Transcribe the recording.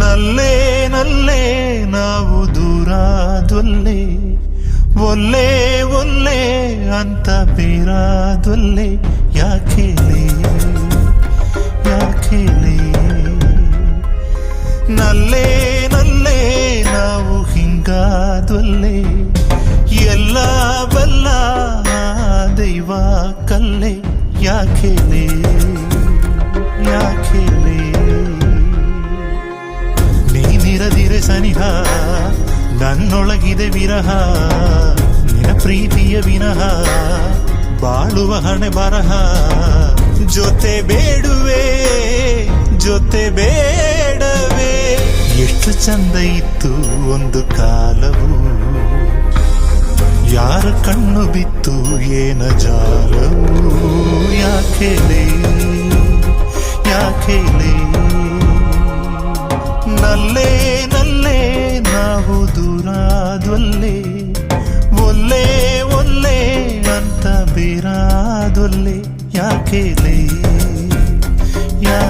ನಲ್ಲೇ ನಲ್ಲೇ ನಾವು ದೂರಾದೊಲ್ಲೆ ಒಲ್ಲೆ ಒಲ್ಲೆ ಅಂತ ಬೇರಾದೊಲ್ಲೆ ಯಾಕೇಲೆ ಯಾಕೇಲೆ ನಲ್ಲೇ ನಲ್ಲೇ ನಾವು ಹಿಂಗಾದೊಲ್ಲೆ ಎಲ್ಲ ಬಲ್ಲ ದೈವ ಕಲ್ಲೆ ಯಾಕೇಲೆ ಯಾಕೇಲೆ ನೀನಿರದಿರೆ ಸನಿಹ, ನನ್ನೊಳಗಿದೆ ವಿರಹ ನಿನ ಪ್ರೀತಿಯ ವಿನಃ ಬಾಳುವ ಹಣೆ ಬರಹ. ಜೊತೆ ಬೇಡುವೆ, ಜೊತೆ ಬೇಡವೆ. ಎಷ್ಟು ಚಂದ ಇತ್ತು ಒಂದು ಕಾಲವು. ಯಾರ ಕಣ್ಣು ಬಿತ್ತು ಏನ ಜಾಲವು. ಯಾಕೆ ಯಾಕೆಲೆ ನಲ್ಲೇ ನಲ್ಲೇ ನಾವು ದೂರಾದೊಲ್ಲೆ ಒಲ್ಲೇ ಒಲ್ಲೇ ಅಂತ ಬೇರಾದೊಲ್ಲೆ ಯಾಕೆಲೆ ಯಾ